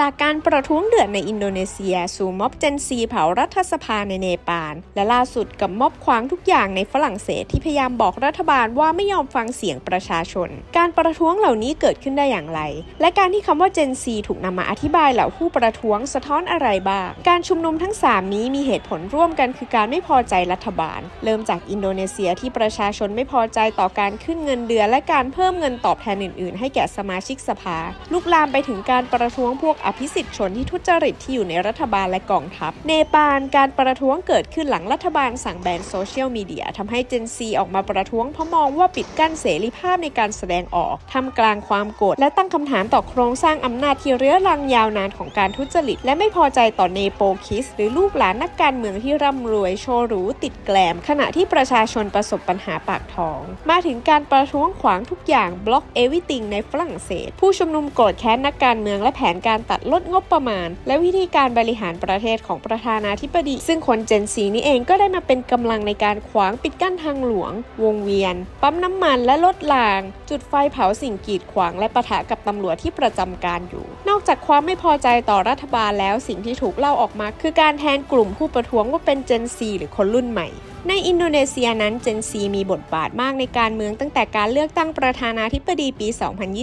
จากการประท้วงเดือดในอินโดนีเซีย สู่ม็อบเจนซีเผารัฐสภาในเนปาล และล่าสุดกับม็อบขวางทุกอย่างในฝรั่งเศสที่พยายามบอกรัฐบาลว่าไม่ยอมฟังเสียงประชาชน การประท้วงเหล่านี้เกิดขึ้นได้อย่างไร และการที่คำว่าเจนซีถูกนำมาอธิบายเหล่าผู้ประท้วงสะท้อนอะไรบ้าง การชุมนุมทั้ง 3 นี้มีเหตุผลร่วมกันคือการไม่พอใจรัฐบาล เริ่มจากอินโดนีเซียที่ประชาชนไม่พอใจต่อการขึ้นเงินเดือนและการเพิ่มเงินตอบแทนอื่น ๆ ให้แก่สมาชิกสภา ลุกลามไปถึงการประท้วงพวกอภิสิทธิ์ชนที่ทุจริตที่อยู่ในรัฐบาลและกองทัพ เนปาลการประท้วงเกิดขึ้นหลังรัฐบาลสั่งแบนโซเชียลมีเดียทำให้เจนซีออกมาประท้วงเพราะมองว่าปิดกั้นเสรีภาพในการแสดงออกทำกลางความโกรธและตั้งคำถามต่อโครงสร้างอำนาจที่เรื้อรังยาวนานของการทุจริต และไม่พอใจต่อเนโปคิส หรือลูกหลานนักการเมืองที่ร่ำรวยโชว์หรูติดแกลม ขณะที่ประชาชนประสบปัญหาปากท้อง มาถึงการประท้วงขวางทุกอย่างบล็อกเอวิติงในฝรั่งเศส ผู้ชุมนุมโกรธแค้นนักการเมืองและแผนการตัดลดงบประมาณ และวิธีการบริหารประเทศของประธานาธิบดี ซึ่งคนเจนซีนี่เองก็ได้มาเป็นกำลังในการขวางปิดกั้นทางหลวง วงเวียน ปั๊มน้ำมันและลดราง จุดไฟเผาสิ่งกีดขวางและปะทะกับตำรวจที่ประจำการอยู่ นอกจากความไม่พอใจต่อรัฐบาลแล้วสิ่งที่ถูกเล่าออกมา คือการแทนกลุ่มผู้ประท้วงว่าเป็นเจนซีหรือคนรุ่นใหม่ ในอินโดนีเซียนั้นเจนซีมีบทบาทมากในการเมืองตั้งแต่การเลือกตั้งประธานาธิบดีปี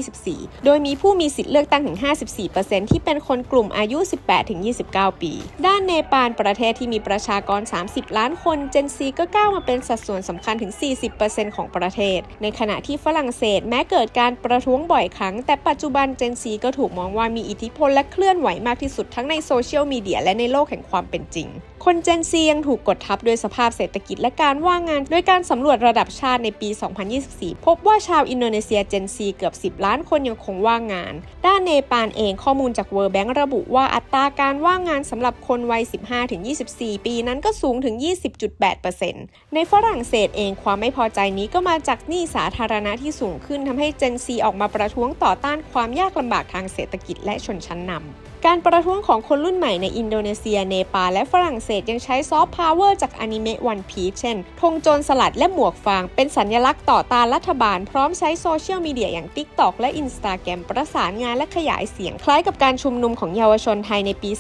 2024 โดยมีผู้มีสิทธิ์เลือกตั้งถึง 54%ที่เป็นคนกลุ่มอายุ 18-29 ปี ด้านเนปาลประเทศที่มีประชากร 30 ล้านคนเจนซีก็ก้าวมาเป็นสัดส่วนสำคัญถึง 40%ของประเทศ ในขณะที่ฝรั่งเศสแม้เกิดการประท้วงบ่อยครั้ง แต่ปัจจุบันเจนซีก็ถูกมองว่ามีอิทธิพลและเคลื่อนไหวมากที่สุดทั้งในโซเชียลมีเดียและในโลกแห่งความเป็นจริง คนเจนซียังถูกกดทับด้วยสภาพเศรษฐกิจและการว่างงาน โดยการสำรวจระดับชาติในปี 2024 พบว่าชาวอินโดนีเซียเจนซีเกือบ 10 ล้านคนยังคงว่างงาน ด้านเนปาลเองข้อมูลจาก World Bank ระบุว่าอัตราการว่างงานสำหรับคนวัย 15-24 ปีนั้นก็สูงถึง 20.8%ในฝรั่งเศสเองความไม่พอใจนี้ก็มาจากหนี้สาธารณะที่สูงขึ้นทำให้เจนซีออกมาประท้วงต่อต้านความยากลำบากทางเศรษฐกิจและชนชั้นนำ การประท้วงของคนรุ่นใหม่ในอินโดนีเซีย เนปาลและฝรั่งเศสยังใช้ซอฟต์พาวเวอร์จากอนิเมะวันพีเช่น ธงโจรสลัดและหมวกฟาง เป็นสัญลักษณ์ต่อต้านรัฐบาล พร้อมใช้โซเชียลมีเดียอย่าง TikTok และ Instagram ประสานงานและขยายเสียง คล้ายกับการชุมนุมของเยาวชนไทยในปี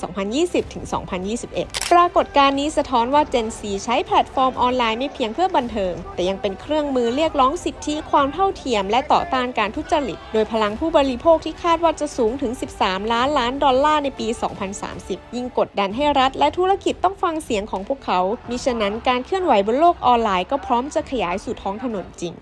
2020-2021 ปรากฏการณ์นี้สะท้อนว่า Gen Z ใช้แพลตฟอร์มออนไลน์ไม่เพียงเพื่อบันเทิง แต่ยังเป็นเครื่องมือเรียกร้องสิทธิความเท่าเทียม และต่อต้านการทุจริต โดยพลังผู้บริโภคที่คาดว่าจะสูงถึง 13 ล้านล้านดอลลาร์ในปี 2030 ยิ่งกดดันให้รัฐและธุรกิจต้องฟังเสียงของพวกเขา มิฉะนั้นการเคลื่อนไหวบนโลกออนไลน์ก็พร้อมจะขยายสู่ท้องถนนจริง